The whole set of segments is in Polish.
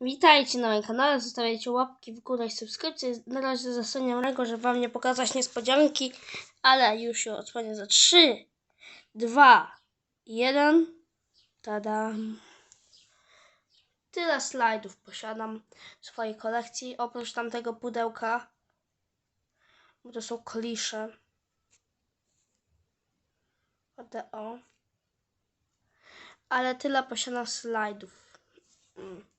Witajcie na moim kanale, zostawiajcie łapki w górę i subskrypcje. Na razie zasłaniam ręką, żeby wam nie pokazać niespodzianki, ale już się odsłonię za 3, 2, 1. Tadam. Tyle slajdów posiadam w swojej kolekcji, oprócz tamtego pudełka, bo to są klisze. O. Ale tyle posiadam slajdów. Mm.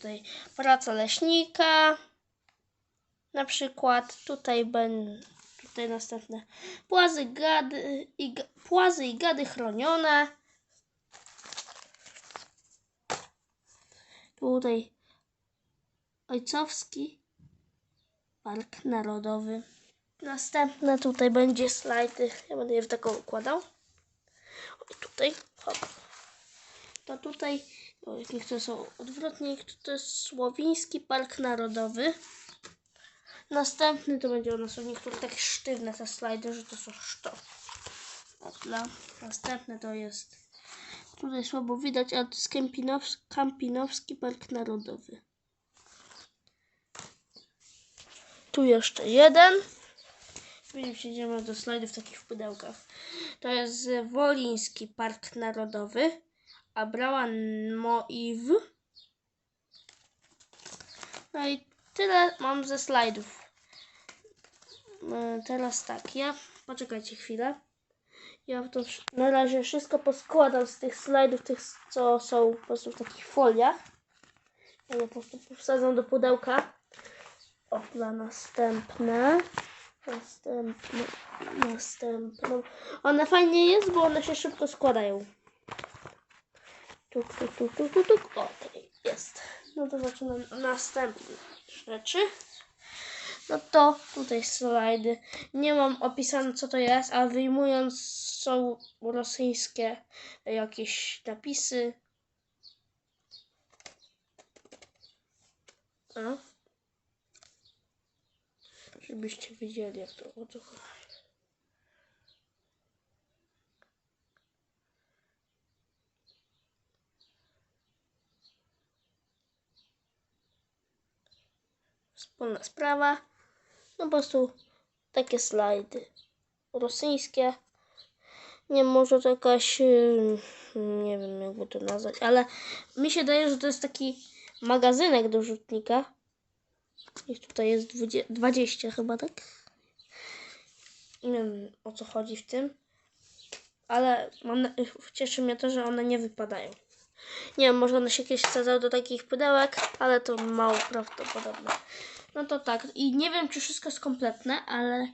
Tutaj praca leśnika. Na przykład tutaj będą tutaj następne płazy, gady i, płazy i gady chronione. Tutaj ojcowski park narodowy. Następne tutaj będzie slajdy. Ja będę je w taką układał. O, tutaj, hop. To tutaj, o, niektóre są odwrotnie, to jest Słowiński Park Narodowy. Następny to będzie u nas u niektórych tak sztywne te slajdy, że to są szto. Dla. Następny to jest, tutaj słabo widać, ale to jest Kempinows- Kampinowski Park Narodowy. Tu jeszcze jeden. Później przejdziemy do slajdów takich w pudełkach. To jest Woliński Park Narodowy. Abrałan Moiw. No i tyle mam ze slajdów. E, Teraz tak, ja poczekajcie chwilę. Ja to na razie wszystko poskładam z tych slajdów, tych co są po prostu w takich foliach. Ja po prostu wsadzam do pudełka. O, dla następne. Następne. Następną. One fajnie jest, bo one się szybko składają. Tuk, tuk, tuk, tuk, tuk, tuk. O, tutaj jest. No to zaczynam następne rzeczy. No to tutaj slajdy. Nie mam opisane co to jest, a wyjmując są rosyjskie jakieś napisy. A? Żebyście wiedzieli jak to o co chodzi. Wspólna sprawa. No po prostu takie slajdy rosyjskie. Nie może to jakaś, yy, nie wiem jakby to nazwać, ale mi się daje, że to jest taki magazynek do rzutnika. Ich tutaj jest 20, 20 chyba, tak? Nie wiem o co chodzi w tym, ale mam, cieszy mnie to, że one nie wypadają. Nie wiem, może one się kiedyś wsadzały do takich pudełek, ale to mało prawdopodobne. No to tak, i nie wiem, czy wszystko jest kompletne, ale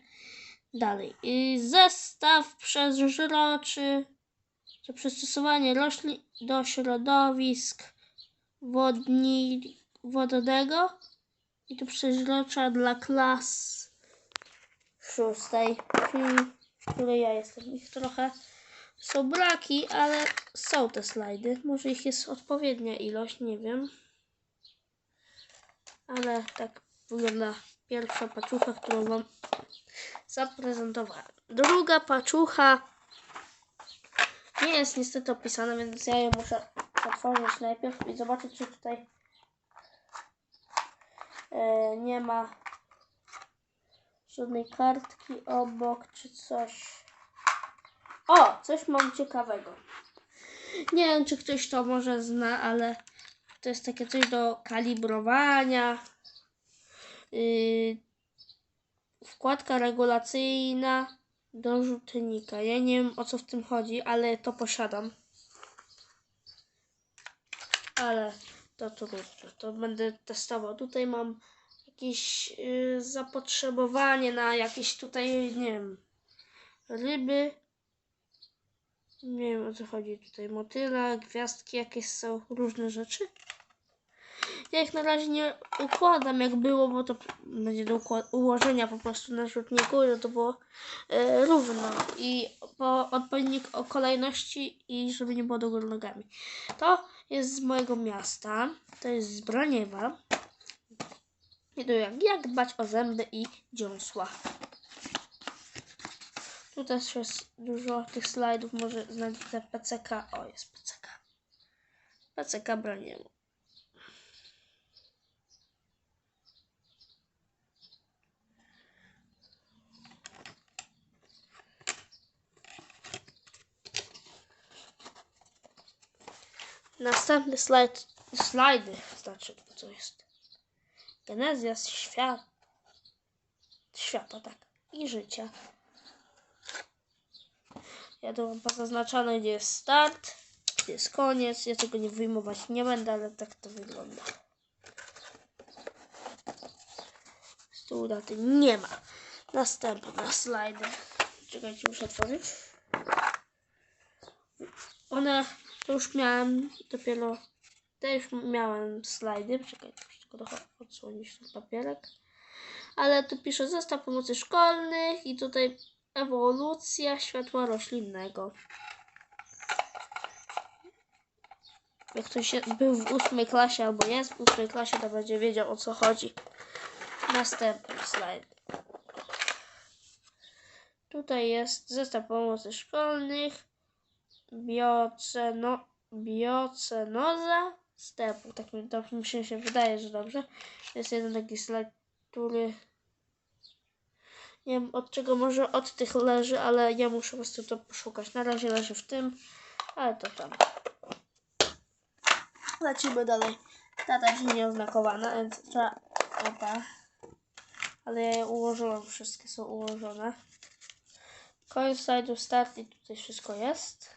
dalej. Y, Zestaw przeźroczy, to przystosowanie roślin do środowisk wodni, wodnego i to przeźrocza dla klas szóstej, w której ja jestem. Ich trochę są braki, ale są te slajdy. Może ich jest odpowiednia ilość, nie wiem. Ale tak wygląda pierwsza paczucha, którą Wam zaprezentowałem. Druga paczucha nie jest niestety opisana, więc ja ją muszę otworzyć najpierw i zobaczyć, czy tutaj e, nie ma żadnej kartki obok, czy coś. O, coś mam ciekawego. Nie wiem, czy ktoś to może zna, ale to jest takie coś do kalibrowania. Yy, wkładka regulacyjna do rzutnika. Ja nie wiem o co w tym chodzi, ale to posiadam. Ale to trudno, to będę testował. Tutaj mam jakieś yy, zapotrzebowanie na jakieś tutaj, nie wiem, ryby. Nie wiem o co chodzi tutaj. Motyla, gwiazdki jakieś są, różne rzeczy. Ja ich na razie nie układam jak było, bo to będzie do ułożenia po prostu na rzutniku, żeby to było e, równo i po odpowiedniej o kolejności i żeby nie było do góry nogami. To jest z mojego miasta, to jest z Braniewa. I to jak, jak dbać o zęby i dziąsła. Tu też jest dużo tych slajdów, może znajdziecie PCK. O, jest PCK. PCK broniemu. Następny slajd, slajdy, znaczy, co jest? Genezja świata, świata, tak, i życia. Ja tu mam zaznaczone, gdzie jest start, gdzie jest koniec. Ja tego nie wyjmować nie będę, ale tak to wygląda. Tyłu daty nie ma. Następna slajdy. Czekajcie, muszę otworzyć. One, to już miałem dopiero, to już miałem slajdy. Czekajcie, muszę tylko trochę odsłonić ten papierek. Ale tu pisze zestaw pomocy szkolnych i tutaj ewolucja światła roślinnego. Jak ktoś był w ósmej klasie albo jest w ósmej klasie, to będzie wiedział o co chodzi. Następny slajd. Tutaj jest zestaw pomocy szkolnych, bioceno, biocenoza stepu. Tak mi, to mi się wydaje, że dobrze. Jest jeden taki slajd, który nie wiem od czego może od tych leży, ale ja muszę po prostu to poszukać. Na razie leży w tym, ale to tam. Lecimy dalej. Ta też nieoznakowana, więc trzeba. Opa. Ale ja je ułożyłam, wszystkie są ułożone. Koniec slajdu start i tutaj wszystko jest.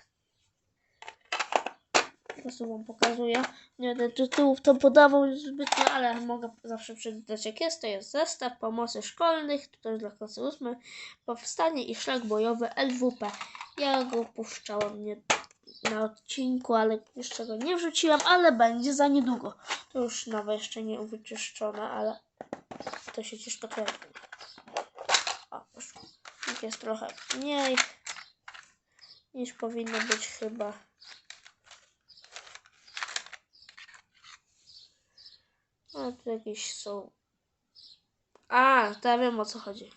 Po prostu wam pokazuję. Nie będę tytułów to podawał zbytnio, ale mogę zawsze przeczytać jak jest. To jest zestaw pomocy szkolnych, to jest dla klasy 8. Powstanie i szlak bojowy LWP. Ja go puszczałam nie na odcinku, ale jeszcze go nie wrzuciłam, ale będzie za niedługo. To już nowe, jeszcze nie wyczyszczone, ale to się ciężko trafi. O, jest trochę mniej niż powinno być chyba. A tu jakieś są. A, to ja wiem o co chodzi.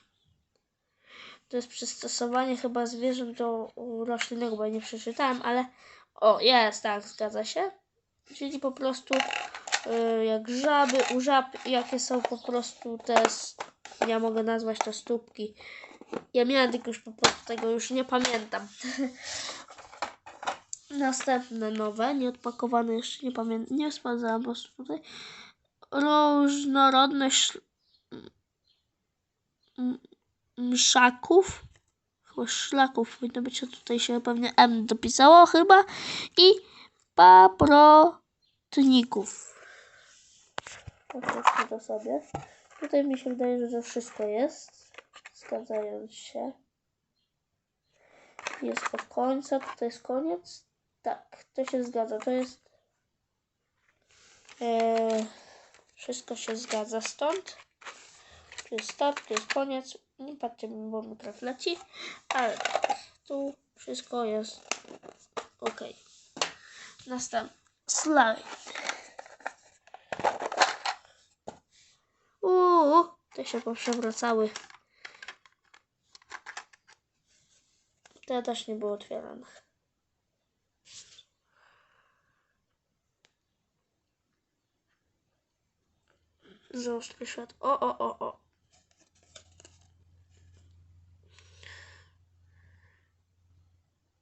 To jest przystosowanie chyba zwierząt do roślinnego, bo ja nie przeczytałem, ale o, jest, tak, zgadza się. Czyli po prostu y, jak żaby, u żab, jakie są po prostu te, ja mogę nazwać to stópki. Ja miałem tylko już po prostu tego już nie pamiętam. Następne nowe, nieodpakowane jeszcze nie pamiętam, nie sprawdzałam po prostu tutaj. Różnorodność mszaków, chyba szlaków powinno być, a tutaj się pewnie M dopisało chyba i paprotników. Popatrzmy to sobie. Tutaj mi się wydaje, że to wszystko jest, zgadzając się. Jest od końca, tutaj jest koniec. Tak, to się zgadza, to jest e, wszystko się zgadza stąd. Tu jest start, tu jest koniec. Nie patrzcie, bo mi krew leci. Ale tak, tu wszystko jest ok. Następny slajd. Uuu, te się poprzewracały. Te też nie było otwierane. Zaostrę świat. O, o, o, o.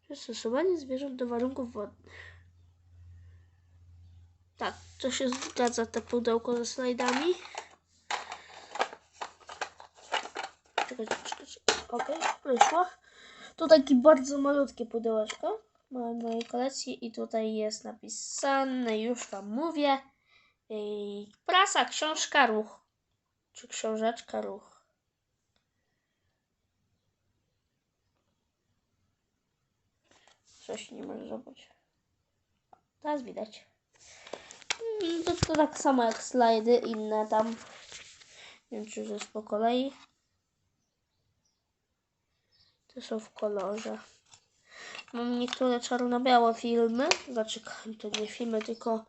Przystosowanie zwierząt do warunków wodnych. Tak, to się zgadza, te pudełko ze slajdami. Czekajcie, czekajcie. Okej, wyszło. Tu takie bardzo malutkie pudełeczko. Mam mojej kolekcji i tutaj jest napisane, już wam mówię, prasa, książka, ruch. Czy książeczka, ruch. Coś nie może zrobić. Teraz widać. Mm, To, to tak samo jak slajdy inne tam. Nie wiem, czy już jest po kolei. Te są w kolorze. Mam niektóre czarno-białe filmy. Znaczy, to nie filmy, tylko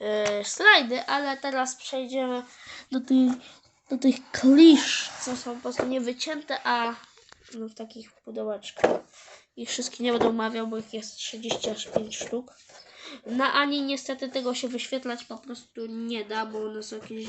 yy, slajdy, ale teraz przejdziemy do tych, do tych klisz, co są po prostu nie wycięte, a no, w takich pudełeczkach. I wszystkie nie będę omawiał, bo ich jest 35 sztuk. Na Ani niestety tego się wyświetlać po prostu nie da, bo one są jakieś